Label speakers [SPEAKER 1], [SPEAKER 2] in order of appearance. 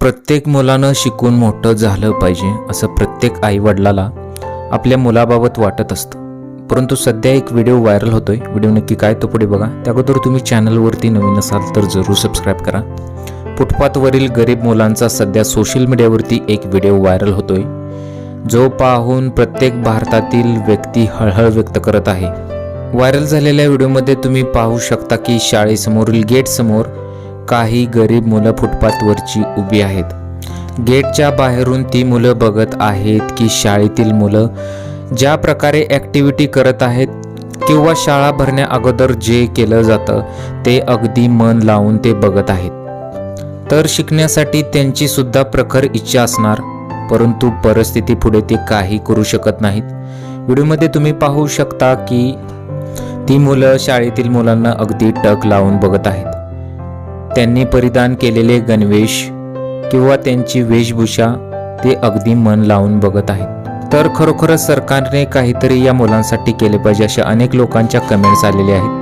[SPEAKER 1] प्रत्येक मुलानं शिकून मोठं झालं पाहिजे असं प्रत्येक आईवडिलाला आपल्या मुलाबाबत वाटत असतं. परंतु सध्या एक व्हिडिओ व्हायरल होतोय. व्हिडिओ नक्की काय तो पुढे बघा. त्या अगोदर तुम्ही चॅनलवरती नवीन असाल तर जरूर सबस्क्राईब करा. फुटपाथवरील गरीब मुलांचा सध्या सोशल मीडियावरती एक व्हिडिओ व्हायरल होतोय. जो पाहून प्रत्येक भारतातील व्यक्ती हळहळ व्यक्त करत आहे. व्हायरल झालेल्या व्हिडिओमध्ये तुम्ही पाहू शकता की शाळेसमोरील गेटसमोर काही गरीब मुलं फुटपाथवरची उभी आहेत. गेटच्या बाहेरून ती मुलं बघत आहेत की शाळेतील मुलं ज्या प्रकारे ॲक्टिव्हिटी करत आहेत किंवा शाळा भरण्या अगोदर जे केलं जातं ते अगदी मन लावून ते बघत आहेत. तर शिकण्यासाठी त्यांची सुद्धा प्रखर इच्छा असणार परंतु परिस्थिती पुढे ते काही करू शकत नाहीत. व्हिडिओमध्ये तुम्ही पाहू शकता की ती मुलं शाळेतील मुलांना अगदी टक लावून बघत आहेत. त्यांनी परिधान केलेले गणवेश किंवा त्यांची वेशभूषा ते अगदी मन लावून बघत आहेत. तर खरोखरच सरकारने काहीतरी या मुलांसाठी केले पाहिजे अशा अनेक लोकांच्या कमेंट्स आलेल्या आहेत.